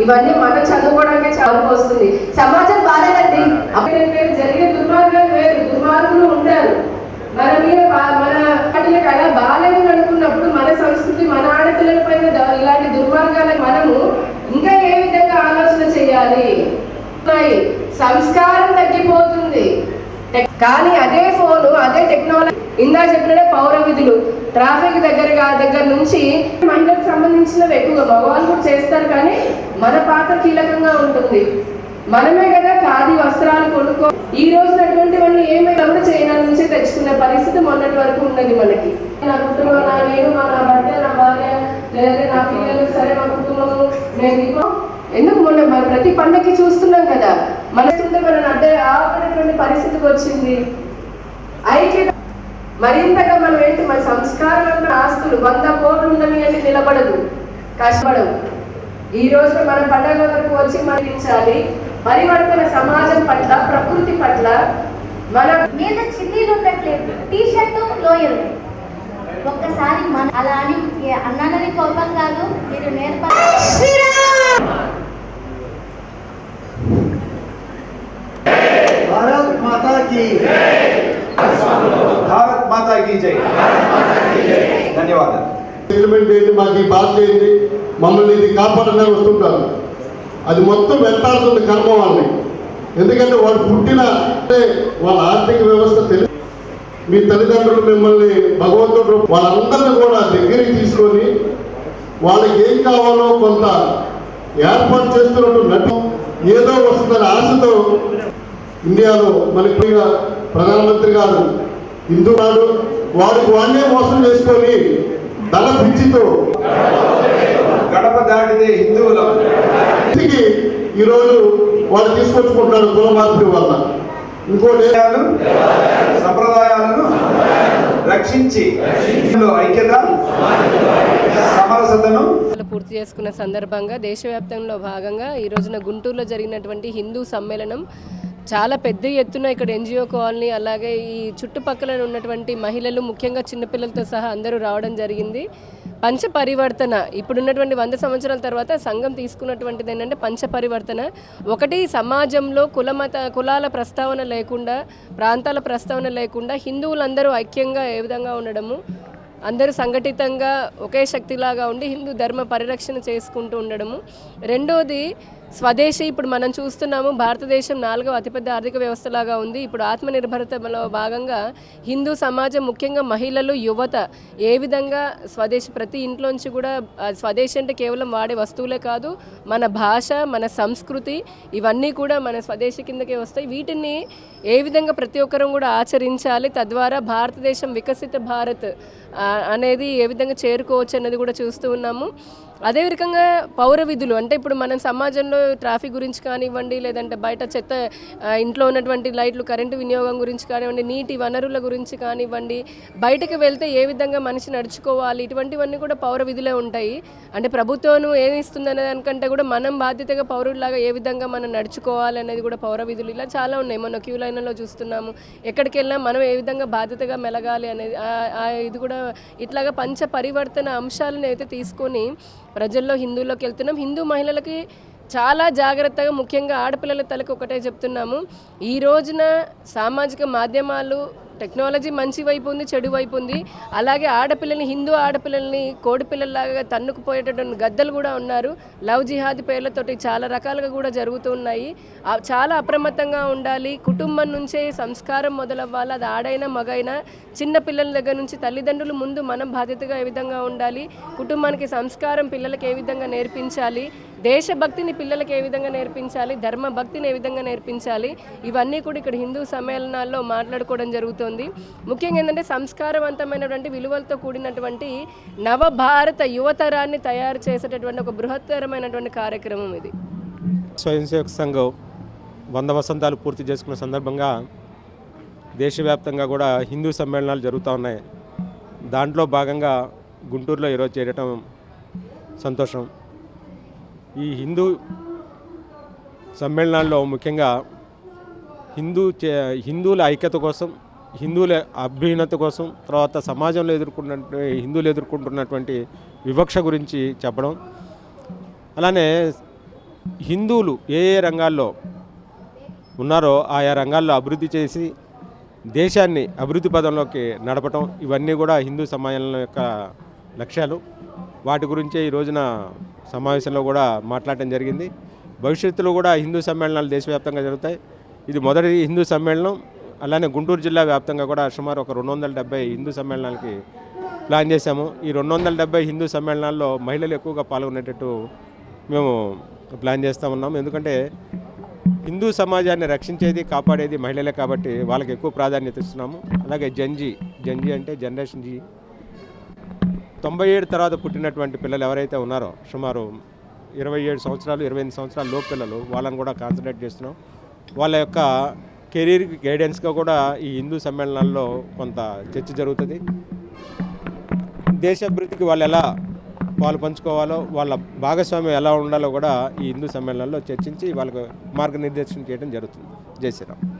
ఇవన్నీ మనం చదువుకోవడానికి చాలా వస్తుంది. సమాజం బాగాలేదండి. అప్పుడు వేరు జరిగే దుర్మార్గాలు వేరు. దుర్మార్గులు ఉంటారు. మన మీద మన వాటికి అలా బాగాలేదు అనుకున్నప్పుడు మన సంస్కృతి మన ఆడపిల్లల పైన ఇలాంటి దుర్మార్గాలకు మనము ఇంకా ఏ విధంగా ఆలోచన చేయాలి? సంస్కారం తగ్గిపోతుంది. కానీ అదే అదే టెక్నాలజీ ఇందా చెప్పినట్టే పౌర విధులు ట్రాఫిక్ దగ్గరగా దగ్గర నుంచి మహిళలకు సంబంధించినవి ఎక్కువగా మగవాళ్ళు కూడా చేస్తారు కానీ మన పాత్ర కీలకంగా ఉంటుంది. మనమే కదా ఖాదీ వస్త్రాలు కొనుక్కో ఈ రోజున అటువంటివన్నీ ఏమైనా కూడా చైనా నుంచి తెచ్చుకునే పరిస్థితి మొన్నటి వరకు ఉన్నది మనకి. నా కుటుంబం నా నేను మా నా భర్త నా భార్య లేదా నా పిల్లలు సరే మా కుటుంబము నేను ఎందుకు మొన్న మన ప్రతి పండగకి చూస్తున్నాం కదా? మన చూస్తే మన అడ్డ ఆపేటువంటి పరిస్థితికి వచ్చింది. ఐక్యత మరింతగా మనం ఏంటి? మన సంస్కారమైన ఆస్తులు వంద కోట్లు ఉండని అంటే నిలబడదు కష్టపడవు. ఈ రోజు మన పండగ వరకు వచ్చి మరణించాలి. పరివర్తన సమాజం పట్ల ప్రకృతి పట్ల మన మీద చిన్నీలు ఉండట్లేదు. టీ షర్టు లోయలు. ఒక్కసారి మన అలా అని అన్నానని కోపం కాదు. మీరు నేర్పాలి ధన్యవాదాలు. సెటిల్మెంట్ ఏంటి? మాకు ఈ బాధ ఏంటి? మమ్మల్ని ఇది కాపాడనే వస్తుంటారు. అది మొత్తం వెంటాడుతుంది కర్మ వాళ్ళని. ఎందుకంటే వాడు పుట్టిన అంటే వాళ్ళ ఆర్థిక వ్యవస్థ తెలియదు మీ తల్లిదండ్రులు మిమ్మల్ని భగవంతుడు వాళ్ళందరినీ కూడా దగ్గరికి తీసుకొని వాళ్ళకి ఏం కావాలో కొంత ఏర్పాటు చేస్తున్నట్టు నటు ఏదో వస్తుందని ఆశతో ఇండియాలో మనకి ప్రధానమంత్రి గారు హిందూ నాడు వాడికి వాడినే మోసం చేసుకొని దళ పిచ్చితో గడప దాటితే హిందువులం. ఈరోజు వాడు తీసుకొచ్చుకుంటున్నాడు కుల వల్ల. ఇంకోటి సంప్రదాయాలను రక్షించి ఐక్యత సమరసతను పూర్తి చేసుకున్న సందర్భంగా దేశవ్యాప్తంలో భాగంగా ఈ రోజున గుంటూరులో జరిగినటువంటి హిందూ సమ్మేళనం చాలా పెద్ద ఎత్తున ఇక్కడ ఎన్జిఓ కాలనీ అలాగే ఈ చుట్టుపక్కల ఉన్నటువంటి మహిళలు ముఖ్యంగా చిన్నపిల్లలతో సహా అందరూ రావడం జరిగింది. పంచ పరివర్తన ఇప్పుడున్నటువంటి వంద సంవత్సరాల తర్వాత సంఘం తీసుకున్నటువంటిది ఏంటంటే పంచ పరివర్తన. ఒకటి సమాజంలో కులమత కులాల ప్రస్తావన లేకుండా ప్రాంతాల ప్రస్తావన లేకుండా హిందువులందరూ ఐక్యంగా ఏ విధంగా ఉండడము అందరూ సంఘటితంగా ఒకే శక్తిలాగా ఉండి హిందూ ధర్మ పరిరక్షణ చేసుకుంటూ ఉండడము. రెండోది స్వదేశీ ఇప్పుడు మనం చూస్తున్నాము భారతదేశం నాలుగవ అతిపెద్ద ఆర్థిక వ్యవస్థలాగా ఉంది. ఇప్పుడు ఆత్మనిర్భరతలో భాగంగా హిందూ సమాజం ముఖ్యంగా మహిళలు యువత ఏ విధంగా స్వదేశీ ప్రతి ఇంట్లోంచి కూడా స్వదేశీ అంటే కేవలం వాడే వస్తువులే కాదు మన భాష మన సంస్కృతి ఇవన్నీ కూడా మన స్వదేశీ కిందకే వస్తాయి. వీటిని ఏ విధంగా ప్రతి ఒక్కరం కూడా ఆచరించాలి తద్వారా భారతదేశం వికసిత భారత్ అనేది ఏ విధంగా చేరుకోవచ్చు అన్నది కూడా చూస్తూ ఉన్నాము. అదే విధంగా పౌర విధులు అంటే ఇప్పుడు మనం సమాజంలో ట్రాఫిక్ గురించి కానివ్వండి లేదంటే బయట చెత్త ఇంట్లో ఉన్నటువంటి లైట్లు కరెంటు వినియోగం గురించి కానివ్వండి నీటి వనరుల గురించి కానివ్వండి బయటకు వెళ్తే ఏ విధంగా మనిషి నడుచుకోవాలి ఇటువంటివన్నీ కూడా పౌర విధులే ఉంటాయి. అంటే ప్రభుత్వం ఏమి ఇస్తుందనే దానికంటే కూడా మనం బాధ్యతగా పౌరుడిలాగా ఏ విధంగా మనం నడుచుకోవాలి అనేది కూడా పౌర విధులు ఇలా చాలా ఉన్నాయి. మన క్యూ లైన్లో చూస్తున్నాము ఎక్కడికి వెళ్ళినా మనం ఏ విధంగా బాధ్యతగా మెలగాలి అనేది ఇది కూడా ఇట్లాగా పంచ పరివర్తన అంశాలను అయితే తీసుకొని ప్రజల్లో హిందువులోకి వెళ్తున్నాం. హిందూ మహిళలకి చాలా జాగ్రత్తగా ముఖ్యంగా ఆడపిల్లల తలకు ఒకటే చెప్తున్నాము. ఈ రోజున సామాజిక మాధ్యమాలు టెక్నాలజీ మంచి వైపు ఉంది చెడు వైపు ఉంది. అలాగే ఆడపిల్లల్ని హిందూ ఆడపిల్లల్ని కోడిపిల్లల్లాగా తన్నుకుపోయేటటువంటి గద్దలు కూడా ఉన్నారు. లవ్ జిహాద్ పేర్లతోటి చాలా రకాలుగా కూడా జరుగుతూ ఉన్నాయి. చాలా అప్రమత్తంగా ఉండాలి. కుటుంబం నుంచే సంస్కారం మొదలవ్వాలి. అది ఆడైనా మగైనా చిన్న పిల్లల దగ్గర నుంచి తల్లిదండ్రులు ముందు మనం బాధ్యతగా ఏ విధంగా ఉండాలి? కుటుంబానికి సంస్కారం పిల్లలకి ఏ విధంగా నేర్పించాలి? దేశభక్తిని పిల్లలకి ఏ విధంగా నేర్పించాలి? ధర్మ భక్తిని ఏ విధంగా నేర్పించాలి? ఇవన్నీ కూడా ఇక్కడ హిందూ సమ్మేళనాల్లో మాట్లాడుకోవడం జరుగుతుంది. ముఖ్యంగా ఏంటంటే సంస్కారవంతమైనటువంటి విలువలతో కూడినటువంటి నవభారత యువతరాన్ని తయారు చేసేటటువంటి ఒక బృహత్తరమైనటువంటి కార్యక్రమం ఇది. స్వయం సేవక సంఘం వంద వసంతాలు పూర్తి చేసుకున్న సందర్భంగా దేశవ్యాప్తంగా కూడా హిందూ సమ్మేళనాలు జరుగుతూ ఉన్నాయి. దాంట్లో భాగంగా గుంటూరులో ఈరోజు చేరటం సంతోషం. ఈ హిందూ సమ్మేళనాల్లో ముఖ్యంగా హిందూ చే హిందువుల ఐక్యత కోసం హిందువుల అభ్యున్నత కోసం తర్వాత సమాజంలో ఎదుర్కొన్న హిందువులు ఎదుర్కొంటున్నటువంటి వివక్ష గురించి చెప్పడం. అలానే హిందువులు ఏ ఏ రంగాల్లో ఉన్నారో ఆయా రంగాల్లో అభివృద్ధి చేసి దేశాన్ని అభివృద్ధి పదంలోకి నడపటం ఇవన్నీ కూడా హిందూ సమాజం యొక్క లక్ష్యాలు. వాటి గురించే ఈ రోజున సమావేశంలో కూడా మాట్లాడటం జరిగింది. భవిష్యత్తులో కూడా హిందూ సమ్మేళనాలు దేశవ్యాప్తంగా జరుగుతాయి. ఇది మొదటి హిందూ సమ్మేళనం. అలానే గుంటూరు జిల్లా వ్యాప్తంగా కూడా సుమారు ఒక రెండు వందల డెబ్బై హిందూ సమ్మేళనాలకి ప్లాన్ చేశాము. ఈ రెండు వందల డెబ్బై హిందూ సమ్మేళనాల్లో మహిళలు ఎక్కువగా పాల్గొనేటట్టు మేము ప్లాన్ చేస్తూ ఉన్నాం. ఎందుకంటే హిందూ సమాజాన్ని రక్షించేది కాపాడేది మహిళలే కాబట్టి వాళ్ళకి ఎక్కువ ప్రాధాన్యత ఇస్తున్నాము. అలాగే జంజీ జంజీ అంటే జనరేషన్ జీ. తొంభై ఏడు తర్వాత పుట్టినటువంటి పిల్లలు ఎవరైతే ఉన్నారో సుమారు ఇరవై ఏడు సంవత్సరాలు ఇరవై ఎనిమిది సంవత్సరాల లోపు పిల్లలు వాళ్ళని కూడా కాన్సన్ట్రేట్ చేస్తున్నాం. వాళ్ళ యొక్క కెరీర్ గైడెన్స్గా కూడా ఈ హిందూ సమ్మేళనాల్లో కొంత చర్చ జరుగుతుంది. దేశాభివృద్ధికి వాళ్ళు ఎలా పాలు పంచుకోవాలో వాళ్ళ భాగస్వామ్యం ఎలా ఉండాలో కూడా ఈ హిందూ సమ్మేళనాల్లో చర్చించి వాళ్ళకు మార్గనిర్దేశం చేయడం జరుగుతుంది. జై శ్రీరామ్.